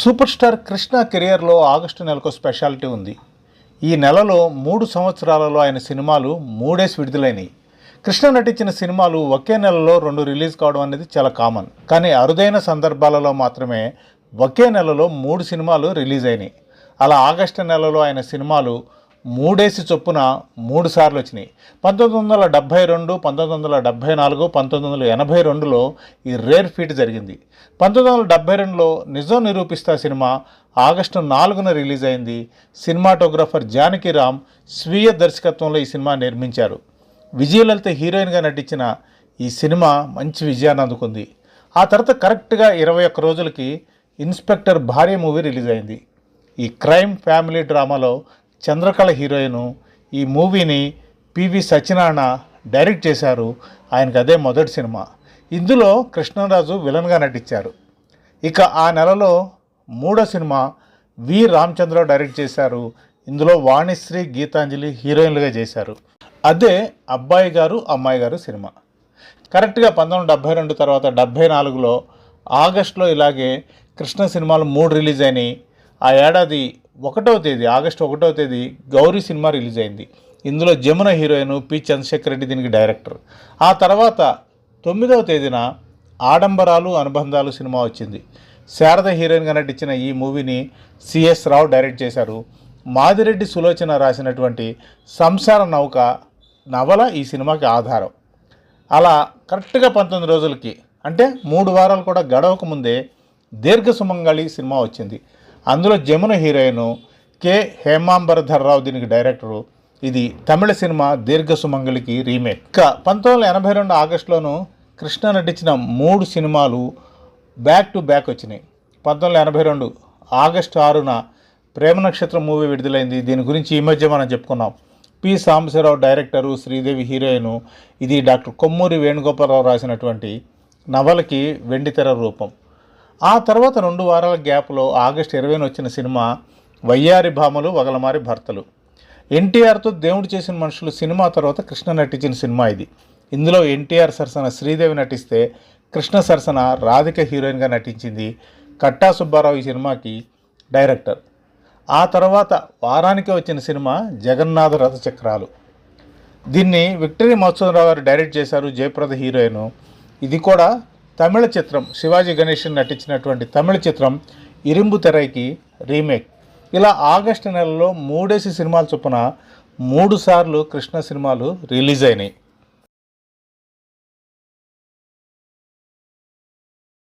Super star Krishna కెరియర్లో August నెలకు speciality ఉంది. ఈ నెలలో మూడు సంవత్సరాలలో ఆయన సినిమాలు మూడేసి విడుదలైనవి కృష్ణ నటించిన సినిమాలు ఒకే నెలలో రెండు రిలీజ్ కావడం అనేది చాలా కామన్. కానీ అరుదైన సందర్భాలలో మాత్రమే ఒకే నెలలో మూడు సినిమాలు రిలీజ్ అయినాయి. అలా ఆగస్టు నెలలో ఆయన సినిమాలు మూడేసి చొప్పున మూడు సార్లు వచ్చినాయి. పంతొమ్మిది వందల డెబ్భై రెండు పంతొమ్మిది వందల డెబ్భై నాలుగు పంతొమ్మిది వందల ఎనభై రెండులో ఈ రేర్ ఫీట్ జరిగింది. పంతొమ్మిది వందల డెబ్భై రెండులో నిజం నిరూపిస్తా సినిమా ఆగస్టు నాలుగున రిలీజ్ అయింది. సినిమాటోగ్రఫర్ జానకిరామ్ స్వీయ దర్శకత్వంలో ఈ సినిమా నిర్మించారు. విజయలలిత హీరోయిన్గా నటించిన ఈ సినిమా మంచి విజయాన్ని అందుకుంది. ఆ తర్వాత కరెక్ట్గా ఇరవై ఒక్క రోజులకి ఇన్స్పెక్టర్ భార్య మూవీ రిలీజ్ అయింది. ఈ క్రైమ్ ఫ్యామిలీ డ్రామాలో చంద్రకళ హీరోయిన్ ఈ మూవీని పివి సత్యనారాయణ డైరెక్ట్ చేశారు. ఆయనకు అదే మొదటి సినిమా. ఇందులో కృష్ణరాజు విలన్గా నటించారు. ఇక ఆ నెలలో మూడో సినిమా వి. రామచంద్రరావు డైరెక్ట్ చేశారు. ఇందులో వాణిశ్రీ గీతాంజలి హీరోయిన్లుగా చేశారు. అదే అబ్బాయి గారు అమ్మాయి గారు సినిమా. కరెక్ట్గా పంతొమ్మిది డెబ్భై రెండు తర్వాత డెబ్భై నాలుగులో ఆగస్టులో ఇలాగే కృష్ణ సినిమాలు మూడు రిలీజ్ అయినాయి. ఆ ఏడాది ఒకటవ తేదీ ఆగస్టు ఒకటవ తేదీ గౌరీ సినిమా రిలీజ్ అయింది. ఇందులో జమున హీరోయిన్ పి చంద్రశేఖర్ రెడ్డి దీనికి డైరెక్టర్. ఆ తర్వాత తొమ్మిదవ తేదీన ఆడంబరాలు అనుబంధాలు సినిమా వచ్చింది. శారద హీరోయిన్గా నటించిన ఈ మూవీని సిఎస్ రావు డైరెక్ట్ చేశారు. మాదిరెడ్డి సులోచన రాసినటువంటి సంసార నౌక నవల ఈ సినిమాకి ఆధారం. అలా కరెక్ట్గా పంతొమ్మిది రోజులకి అంటే మూడు వారాలు కూడా గడవక ముందే దీర్ఘ సుమంగళి సినిమా వచ్చింది. అందులో జమున హీరోయిన్ కె హేమాంబరధర్రావు దీనికి డైరెక్టరు. ఇది తమిళ సినిమా దీర్ఘ సుమంగళికి రీమేక్. ఇక పంతొమ్మిది వందల ఎనభై రెండు ఆగస్టులోను కృష్ణ నటించిన మూడు సినిమాలు బ్యాక్ టు బ్యాక్ వచ్చినాయి. పంతొమ్మిది వందల ఎనభై రెండు ఆగస్టు ఆరున ప్రేమ నక్షత్రం మూవీ విడుదలైంది. దీని గురించి ఈ మధ్య మనం చెప్పుకున్నాం. P. Sambasivarao director Sridevi heroine ఇది డాక్టర్ కొమ్మూరి వేణుగోపాలరావు రాసినటువంటి నవలకి వెండితెర రూపం. ఆ తర్వాత రెండు వారాల గ్యాప్లో ఆగస్టు ఇరవైన వచ్చిన సినిమా వయ్యారి భామలు వగలమారి భర్తలు. ఎన్టీఆర్తో దేవుడు చేసిన మనుషులు సినిమా తర్వాత కృష్ణ నటించిన సినిమా ఇది. ఇందులో ఎన్టీఆర్ సరసన శ్రీదేవి నటిస్తే కృష్ణ సరసన రాధిక హీరోయిన్గా నటించింది కట్టా సుబ్బారావు ఈ సినిమాకి డైరెక్టర్. ఆ తర్వాత వారానికి వచ్చిన సినిమా జగన్నాథ రథ చక్రాలు దీన్ని విక్టరీ మహోత్సవరావు గారు డైరెక్ట్ చేశారు జయప్రద హీరోయిన్. ఇది కూడా తమిళ చిత్రం శివాజీ గణేషన్ నటించినటువంటి తమిళ చిత్రం ఇరింబు తెరైకి రీమేక్. ఇలా ఆగస్టు నెలలో మూడేసి సినిమాల చొప్పున మూడు సార్లు కృష్ణ సినిమాలు రిలీజ్ అయినాయి.